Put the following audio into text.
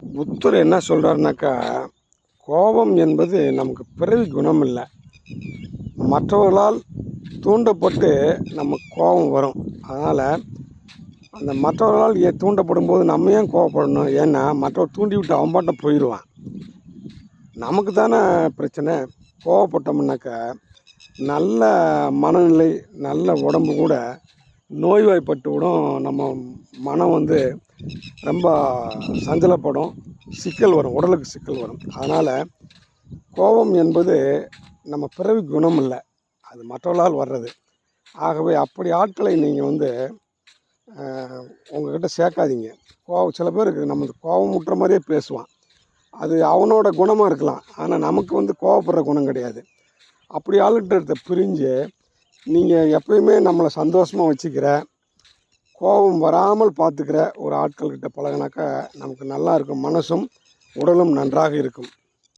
புத்தர் என்ன சொல்கிறாருனாக்கா கோபம் என்பது நமக்கு பிறவி குணம் இல்லை மற்றவர்களால் தூண்டப்பட்டு நமக்கு கோபம் வரும். அதனால் அந்த மற்றவர்களால் ஏன் தூண்டப்படும் போது நம்ம ஏன் கோவப்படணும் ஏன்னா மற்றவர் தூண்டி விட்டு அவன் பாட்டம் போயிடுவான் நமக்கு தானே பிரச்சனை. கோவப்பட்டோம்னாக்கா நல்ல மனநிலை நல்ல உடம்பு கூட நோய்வாய்ப்பட்டு விடும் நம்ம மனம் வந்து ரொம்ப சஞ்சலப்படும் சிக்கல் வரும் உடலுக்கு சிக்கல் வரும். அதனால் கோபம் என்பது நம்ம பிறவி குணம் இல்லை. அது மற்றவர்களால் வர்றது. ஆகவே அப்படி ஆட்களை நீங்கள் வந்து உங்ககிட்ட சேர்க்காதீங்க. கோவம் சில பேருக்கு நம்ம கோபம் முட்டுற மாதிரியே பேசுவான். அது அவனோட குணமாக இருக்கலாம். ஆனால் நமக்கு வந்து கோவப்படுற குணம் கிடையாது. அப்படி ஆளுகிட்ட பிரிஞ்சு நீங்கள் எப்பயுமே நம்மளை சந்தோஷமாக வச்சுக்கிற கோபம் வராமல் பார்த்துக்கிற ஒரு ஆட்கள்கிட்ட பழகினாக்கா நமக்கு நல்லா இருக்கும். மனசும் உடலும் நன்றாக இருக்கும்.